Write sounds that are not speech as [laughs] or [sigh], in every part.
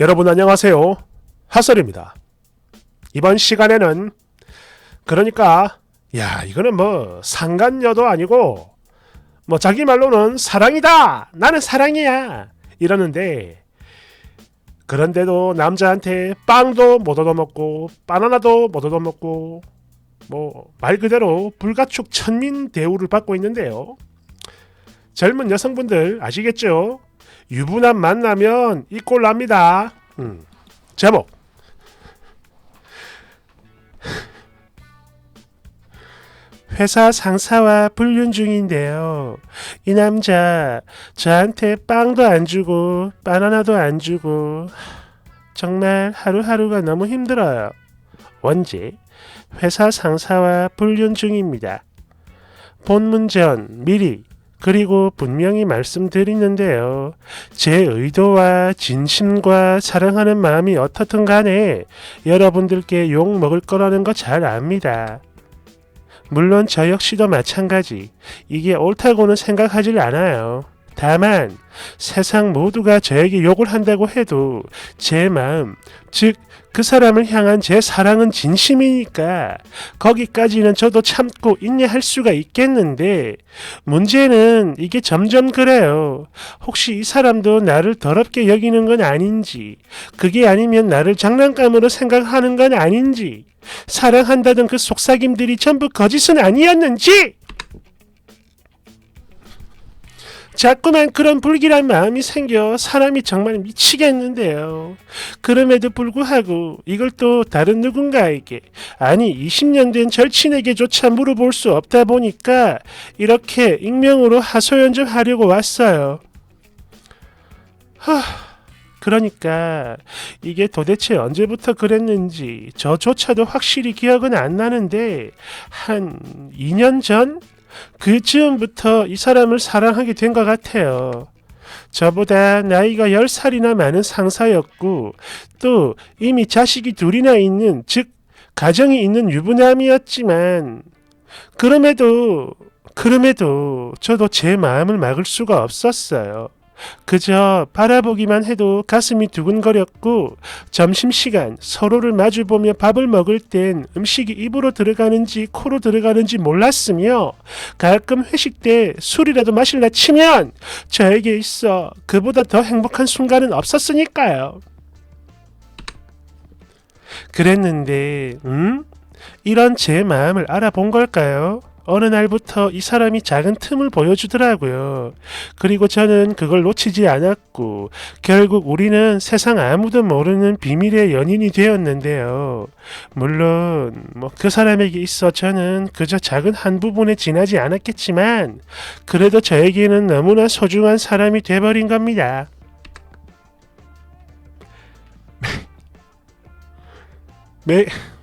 여러분 안녕하세요. 핫설입니다. 이번 시간에는 그러니까 야 이거는 뭐 상간녀도 아니고 뭐 자기 말로는 사랑이다 나는 사랑이야 이러는데 그런데도 남자한테 빵도 못 얻어먹고 바나나도 못 얻어먹고 뭐 말 그대로 불가촉 천민 대우를 받고 있는데요. 젊은 여성분들 아시겠죠? 유부남 만나면 이 꼴 납니다. 음. 제목 회사 상사와 불륜 중인데요. 이 남자 저한테 빵도 안 주고 바나나도 안 주고 정말 하루하루가 너무 힘들어요. 원제 회사 상사와 불륜 중입니다. 본문 전 미리 그리고 분명히 말씀드리는데요. 제 의도와 진심과 사랑하는 마음이 어떻든 간에 여러분들께 욕 먹을 거라는 거 잘 압니다. 물론 저 역시도 마찬가지. 이게 옳다고는 생각하질 않아요. 다만 세상 모두가 저에게 욕을 한다고 해도 제 마음, 즉 그 사람을 향한 제 사랑은 진심이니까 거기까지는 저도 참고 인내할 수가 있겠는데 문제는 이게 점점 그래요. 혹시 이 사람도 나를 더럽게 여기는 건 아닌지, 그게 아니면 나를 장난감으로 생각하는 건 아닌지, 사랑한다던 그 속삭임들이 전부 거짓은 아니었는지! 자꾸만 그런 불길한 마음이 생겨 사람이 정말 미치겠는데요. 그럼에도 불구하고 이걸 또 다른 누군가에게 아니 20년 된 절친에게조차 물어볼 수 없다 보니까 이렇게 익명으로 하소연 좀 하려고 왔어요. 하, 그러니까 이게 도대체 언제부터 그랬는지 저조차도 확실히 기억은 안 나는데 한 2년 전? 그 즈음부터 이 사람을 사랑하게 된 것 같아요. 저보다 나이가 10살이나 많은 상사였고 또 이미 자식이 둘이나 있는 즉 가정이 있는 유부남이었지만 그럼에도 그럼에도 저도 제 마음을 막을 수가 없었어요. 그저 바라보기만 해도 가슴이 두근거렸고 점심시간 서로를 마주보며 밥을 먹을 땐 음식이 입으로 들어가는지 코로 들어가는지 몰랐으며 가끔 회식 때 술이라도 마실라 치면 저에게 있어 그보다 더 행복한 순간은 없었으니까요. 그랬는데, 음? 이런 제 마음을 알아본 걸까요? 어느 날부터 이 사람이 작은 틈을 보여주더라고요. 그리고 저는 그걸 놓치지 않았고, 결국 우리는 세상 아무도 모르는 비밀의 연인이 되었는데요. 물론, 뭐, 그 사람에게 있어 저는 그저 작은 한 부분에 지나지 않았겠지만, 그래도 저에게는 너무나 소중한 사람이 돼버린 겁니다. 매, [laughs]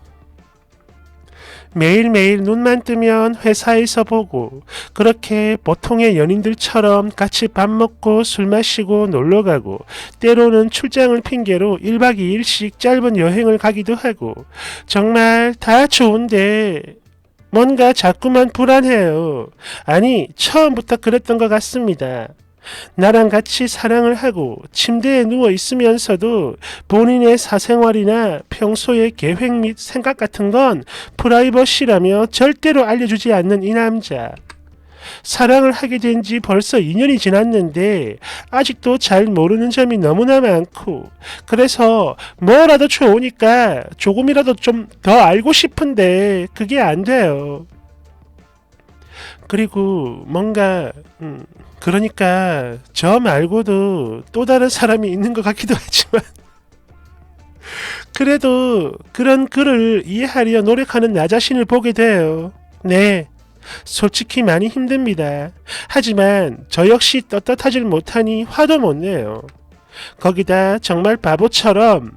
매일매일 눈만 뜨면 회사에서 보고 그렇게 보통의 연인들처럼 같이 밥 먹고 술 마시고 놀러 가고 때로는 출장을 핑계로 1박 2일씩 짧은 여행을 가기도 하고 정말 다 좋은데 뭔가 자꾸만 불안해요. 아니 처음부터 그랬던 것 같습니다. 나랑 같이 사랑을 하고 침대에 누워 있으면서도 본인의 사생활이나 평소의 계획 및 생각 같은 건 프라이버시라며 절대로 알려주지 않는 이 남자. 사랑을 하게 된 지 벌써 2년이 지났는데 아직도 잘 모르는 점이 너무나 많고 그래서 뭐라도 좋으니까 조금이라도 좀 더 알고 싶은데 그게 안 돼요. 그리고 뭔가 음, 그러니까 저 말고도 또 다른 사람이 있는 것 같기도 하지만 [laughs] 그래도 그런 그를 이해하려 노력하는 나 자신을 보게 돼요. 네. 솔직히 많이 힘듭니다. 하지만 저 역시 떳떳하질 못하니 화도 못 내요. 거기다 정말 바보처럼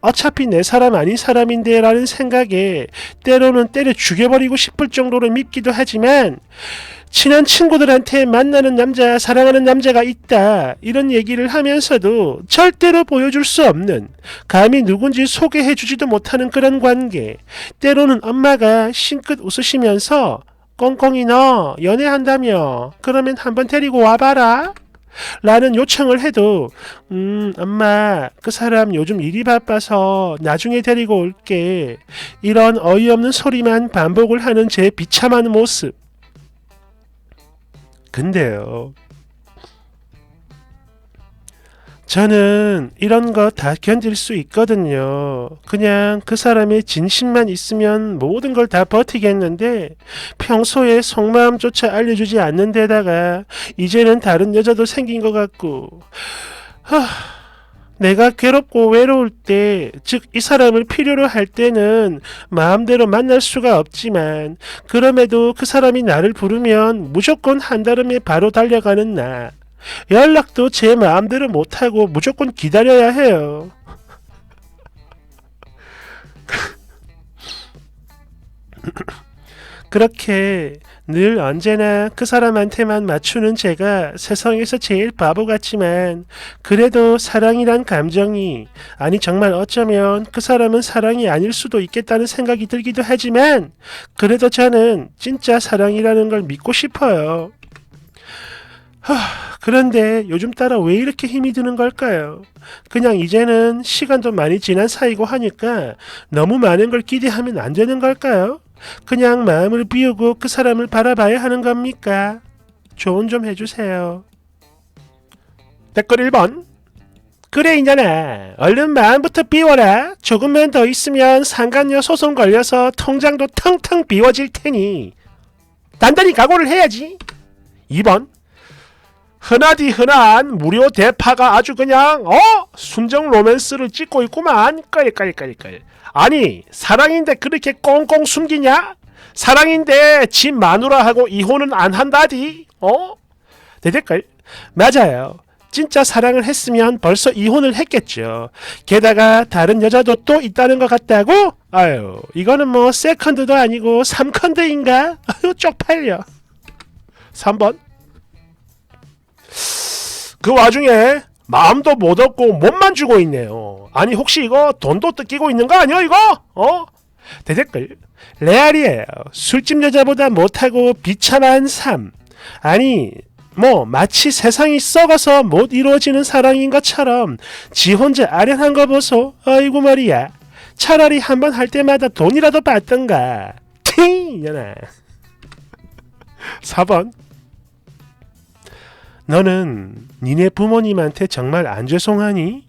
어차피 내 사람 아닌 사람인데 라는 생각에 때로는 때려 죽여버리고 싶을 정도로 밉기도 하지만 친한 친구들한테 만나는 남자, 사랑하는 남자가 있다. 이런 얘기를 하면서도 절대로 보여줄 수 없는, 감히 누군지 소개해 주지도 못하는 그런 관계. 때로는 엄마가 싱긋 웃으시면서 꽁꽁이 너 연애한다며 그러면 한번 데리고 와봐라. 라는 요청을 해도 음 엄마 그 사람 요즘 일이 바빠서 나중에 데리고 올게 이런 어이없는 소리만 반복을 하는 제 비참한 모습 근데요 저는 이런 거 다 견딜 수 있거든요. 그냥 그 사람의 진심만 있으면 모든 걸 다 버티겠는데 평소에 속마음조차 알려주지 않는 데다가 이제는 다른 여자도 생긴 것 같고 하, 내가 괴롭고 외로울 때, 즉 이 사람을 필요로 할 때는 마음대로 만날 수가 없지만 그럼에도 그 사람이 나를 부르면 무조건 한달음에 바로 달려가는 나. 연락도 제 마음대로 못하고 무조건 기다려야 해요. [laughs] 그렇게 늘 언제나 그 사람한테만 맞추는 제가 세상에서 제일 바보 같지만 그래도 사랑이란 감정이 아니 정말 어쩌면 그 사람은 사랑이 아닐 수도 있겠다는 생각이 들기도 하지만 그래도 저는 진짜 사랑이라는 걸 믿고 싶어요. 하, 그런데 요즘 따라 왜 이렇게 힘이 드는 걸까요? 그냥 이제는 시간도 많이 지난 사이고 하니까 너무 많은 걸 기대하면 안 되는 걸까요? 그냥 마음을 비우고 그 사람을 바라봐야 하는 겁니까? 조언 좀 해주세요. 댓글 1번. 그래 이년아 얼른 마음부터 비워라 조금만 더 있으면 상간녀 소송 걸려서 통장도 텅텅 비워질 테니 단단히 각오를 해야지 2번 흔하디 흔한 무료 대파가 아주 그냥 어? 순정 로맨스를 찍고 있구만. 끌끌끌끌 아니 사랑인데 그렇게 꽁꽁 숨기냐? 사랑인데 집 마누라하고 이혼은 안 한다디? 어? 대댓글 맞아요. 진짜 사랑을 했으면 벌써 이혼을 했겠죠. 게다가 다른 여자도 또 있다는 것 같다고? 아유 이거는 뭐 세컨드도 아니고 삼컨드인가? [laughs] 아유 쪽팔려. 3번 그 와중에 마음도 못 얻고 몸만 주고 있네요. 아니 혹시 이거 돈도 뜯기고 있는 거 아니야 이거? 어? 대댓글 레알이에요. 술집 여자보다 못하고 비참한 삶. 아니 뭐 마치 세상이 썩어서 못 이루어지는 사랑인 것처럼 지 혼자 아련한 거 보소. 아이고 말이야. 차라리 한 번 할 때마다 돈이라도 받던가. 티 이년아. 4번 너는 니네 부모님한테 정말 안 죄송하니?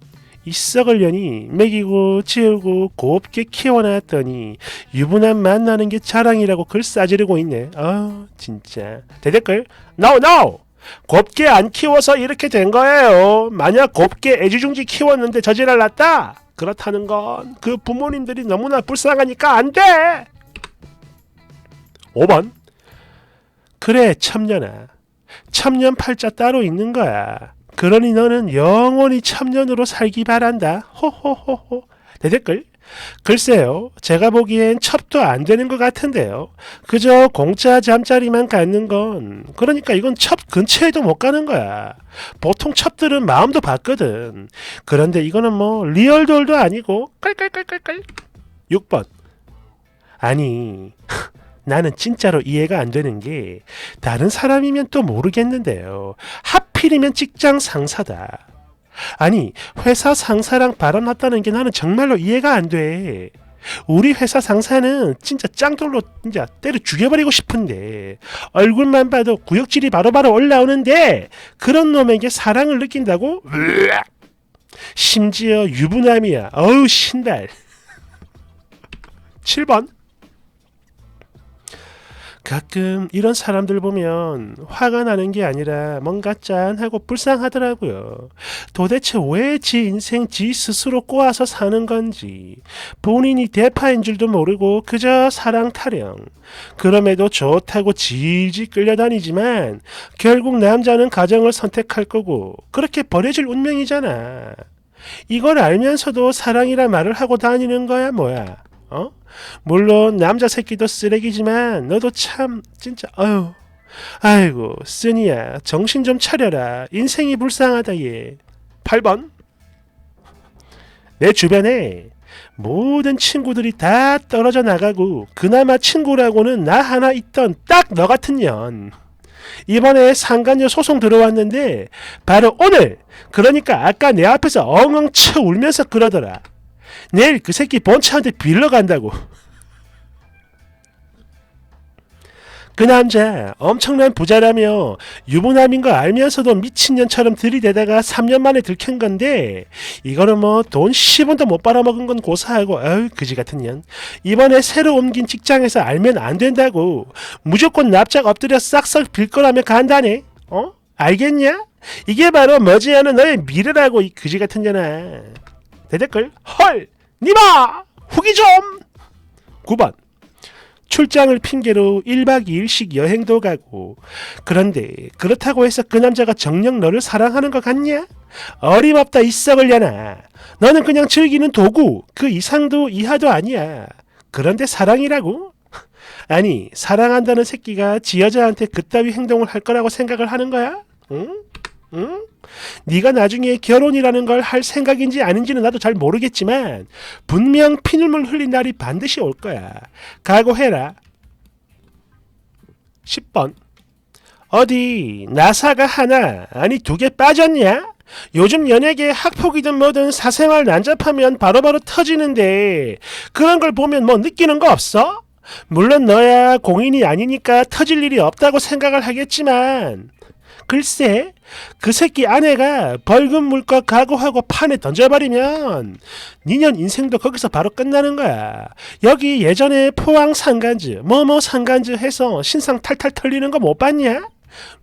이 썩을 년이 먹이고 재우고 곱게 키워놨더니 유부남 만나는 게 자랑이라고 글 싸지르고 있네. 아 진짜. 대댓글 NO NO! 곱게 안 키워서 이렇게 된 거예요. 만약 곱게 애지중지 키웠는데 저지랄 났다? 그렇다는 건 그 부모님들이 너무나 불쌍하니까 안 돼! 5번 그래 참년아 참년 팔자 따로 있는 거야. 그러니 너는 영원히 참년으로 살기 바란다. 호호호호. 대댓글. 글쎄요, 제가 보기엔 첩도 안 되는 것 같은데요. 그저 공짜 잠자리만 갖는 건, 그러니까 이건 첩 근처에도 못 가는 거야. 보통 첩들은 마음도 받거든. 그런데 이거는 뭐, 리얼돌도 아니고, 깔깔깔깔깔. 6번. 아니, 나는 진짜로 이해가 안 되는 게 다른 사람이면 또 모르겠는데요. 하필이면 직장 상사다. 아니 회사 상사랑 바람 났다는 게 나는 정말로 이해가 안 돼. 우리 회사 상사는 진짜 짱돌로 진짜 때려 죽여버리고 싶은데 얼굴만 봐도 구역질이 바로바로 올라오는데 그런 놈에게 사랑을 느낀다고? 으악! 심지어 유부남이야. 어우 신발. [laughs] 7번 가끔 이런 사람들 보면 화가 나는 게 아니라 뭔가 짠하고 불쌍하더라고요. 도대체 왜 지 인생 지 스스로 꼬아서 사는 건지 본인이 대파인 줄도 모르고 그저 사랑 타령. 그럼에도 좋다고 질질 끌려다니지만 결국 남자는 가정을 선택할 거고 그렇게 버려질 운명이잖아. 이걸 알면서도 사랑이라 말을 하고 다니는 거야 뭐야? 어? 물론 남자 새끼도 쓰레기지만 너도 참 진짜 아유. 아이고 쓰니야 정신 좀 차려라. 인생이 불쌍하다 얘. 8번. 내 주변에 모든 친구들이 다 떨어져 나가고 그나마 친구라고는 나 하나 있던 딱 너 같은 년. 이번에 상간녀 소송 들어왔는데 바로 오늘! 그러니까 아까 내 앞에서 엉엉 쳐 울면서 그러더라. 내일 그 새끼 본차한테 빌러 간다고. 그 남자 엄청난 부자라며 유부남인 거 알면서도 미친년처럼 들이대다가 3년 만에 들킨 건데 이거는 뭐 돈 10원도 못 빨아먹은 건 고사하고 어휴 그지 같은 년 이번에 새로 옮긴 직장에서 알면 안 된다고 무조건 납작 엎드려 싹싹 빌 거라며 간다네 어? 알겠냐? 이게 바로 머지않은 너의 미래라고 이 그지 같은 년아 대댓글 헐 니마 후기 좀 9번 출장을 핑계로 1박 2일씩 여행도 가고 그런데 그렇다고 해서 그 남자가 정녕 너를 사랑하는 것 같냐? 어림없다 이 썩을려나 너는 그냥 즐기는 도구 그 이상도 이하도 아니야 그런데 사랑이라고? 아니 사랑한다는 새끼가 지 여자한테 그따위 행동을 할 거라고 생각을 하는 거야? 응? 응? 네가 나중에 결혼이라는 걸 할 생각인지 아닌지는 나도 잘 모르겠지만 분명 피눈물 흘린 날이 반드시 올 거야. 각오해라. 10번. 어디 나사가 하나 아니 두 개 빠졌냐? 요즘 연예계 학폭이든 뭐든 사생활 난잡하면 바로바로 터지는데 그런 걸 보면 뭐 느끼는 거 없어? 물론 너야 공인이 아니니까 터질 일이 없다고 생각을 하겠지만 글쎄 그 새끼 아내가 벌금 물것 각오하고 판에 던져버리면 니년 인생도 거기서 바로 끝나는 거야. 여기 예전에 포항 상간즈 뭐뭐 상간즈 해서 신상 탈탈 털리는 거 못 봤냐?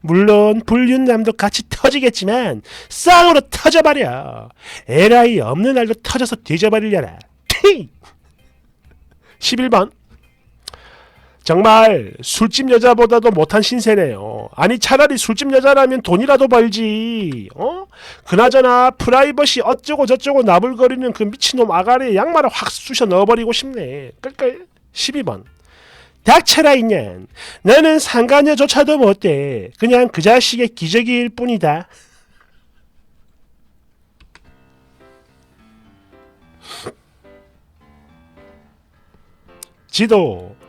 물론 불륜남도 같이 터지겠지만 쌍으로 터져버려. 에라이 없는 날도 터져서 뒤져버리려나. 티! 11번 정말 술집 여자보다도 못한 신세네요. 아니 차라리 술집 여자라면 돈이라도 벌지. 어? 그나저나 프라이버시 어쩌고 저쩌고 나불거리는 그 미친놈 아가리에 양말을 확 쑤셔 넣어버리고 싶네. 끌끌 12번 닥쳐라 있년 너는 상가녀조차도 못돼. 그냥 그 자식의 기저귀일 뿐이다. [laughs] 지도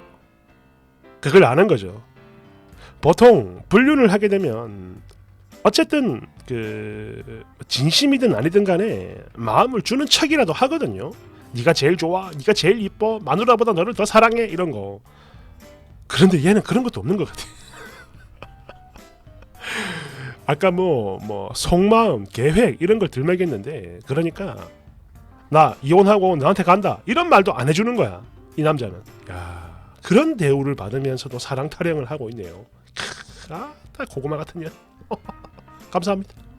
그걸 아는 거죠. 보통 불륜을 하게 되면 어쨌든 그 진심이든 아니든 간에 마음을 주는 척이라도 하거든요. 네가 제일 좋아, 네가 제일 이뻐, 마누라보다 너를 더 사랑해 이런 거. 그런데 얘는 그런 것도 없는 것 같아. [laughs] 아까 뭐뭐 속마음, 계획 이런 걸 들먹였는데 그러니까 나 이혼하고 너한테 간다 이런 말도 안 해주는 거야 이 남자는. 야. 그런 대우를 받으면서도 사랑 타령을 하고 있네요. 크, 아, 다 고구마 같은 년. [laughs] 감사합니다.